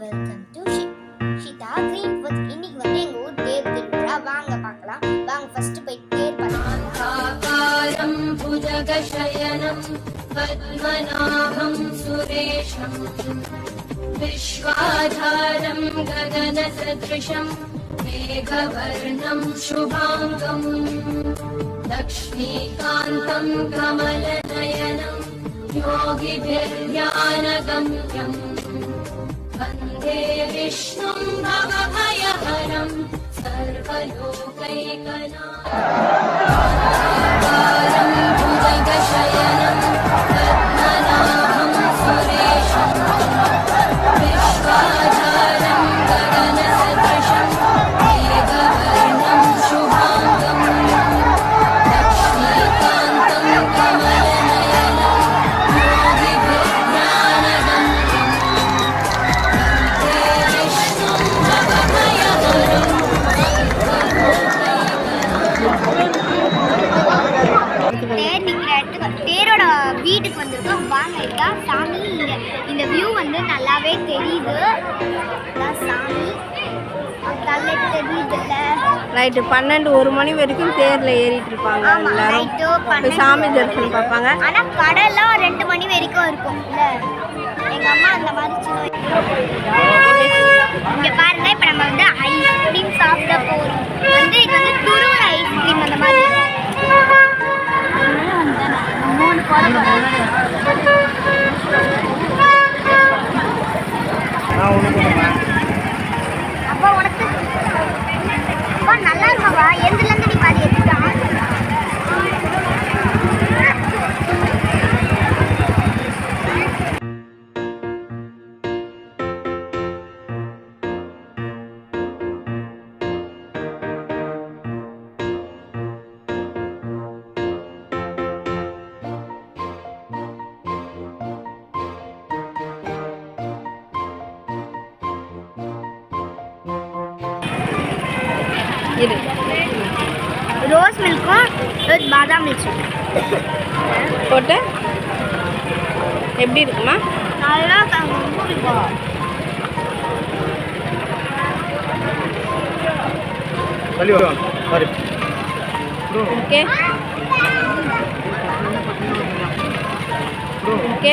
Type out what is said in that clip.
Welcome to Shitha green food இன்னைக்கு வந்து எங்க ஊர் தேர் திருவிழா வாங்க பார்க்கலாம் வாங்க ஃபர்ஸ்ட் போய் தேர் பார்க்கலாம் आकारं भुजगशयनं पद्मनाभं सुरेशं विश्वाधारं गगनसदृशं मेघवर्णं शुभाङ्गम् लक्ष्मीकान्तं कमलनयनं योगिभिर्ध्यानगम्यम् वन्दे विष्णुं भवभयहरं सर्वलोकैकना இதான் சாமி இங்க இந்த வியூ வந்து நல்லாவே தெரியுது. சாமி. நல்லா தெரியுதுல்ல. நைட்டு பன்னெண்டு ஒரு மணி வரைக்கும் தேர்ல ஏறிட்டு இருப்பாங்க எல்லாரும். சாமி தரிசனம் பார்ப்பாங்க. ஆனா கடல்லாம் ரெண்டு மணி வரைக்கும் இருக்கும் இல்ல எங்க அம்மா அந்த மாதிரி சின்ன இங்க பாருங்க இப்ப நம்ம வந்து now. இரு ரோஸ் மில்க்கும் வித் பாதாம் மில்க் போட்டு எப்படி இருக்குமா நல்லா இருக்காங்க ரொம்ப பிடிக்கும் தள்ளி வருவாங்க சாரி ஓகே ஓகே